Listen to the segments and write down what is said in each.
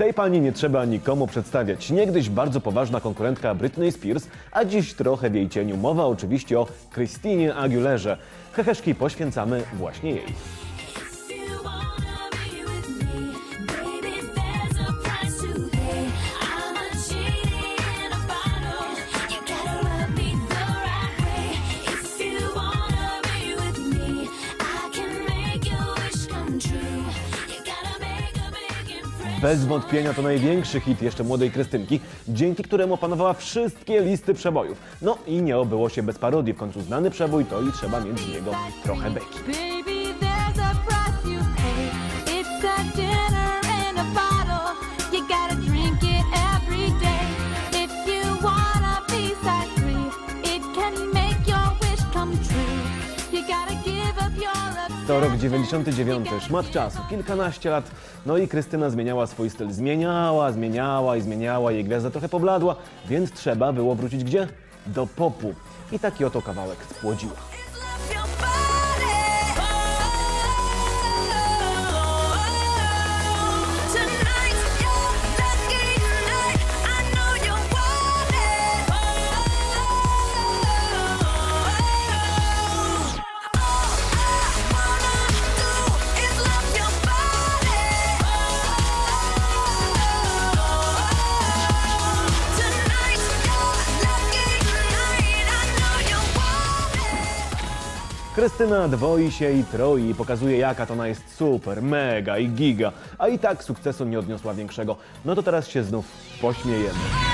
Tej pani nie trzeba nikomu przedstawiać. Niegdyś bardzo poważna konkurentka Britney Spears, a dziś trochę w jej cieniu. Mowa oczywiście o Christinie Aguilerze. Heheszki poświęcamy właśnie jej. Bez wątpienia to największy hit jeszcze młodej Krystynki, dzięki któremu opanowała wszystkie listy przebojów. No i nie obyło się bez parodii. W końcu znany przebój to i trzeba mieć z niego trochę beki. Gotta give up your To rok obsession. 99, szmat czasu, kilkanaście lat. No i Krystyna zmieniała swój styl. Zmieniała, zmieniała i zmieniała. Jej gwiazda trochę pobladła, więc trzeba było wrócić gdzie? Do popu. I taki oto kawałek spłodziła. Krystyna dwoi się i troi i pokazuje jaka to ona jest super, mega i giga, a i tak sukcesu nie odniosła większego. No to teraz się znów pośmiejemy.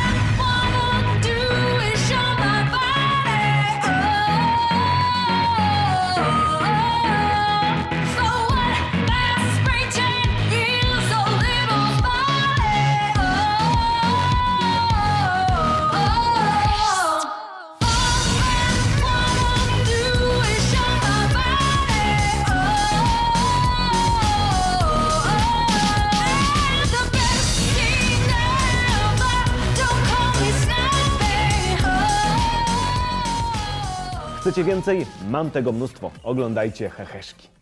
Chcecie więcej? Mam tego mnóstwo. Oglądajcie heheszki.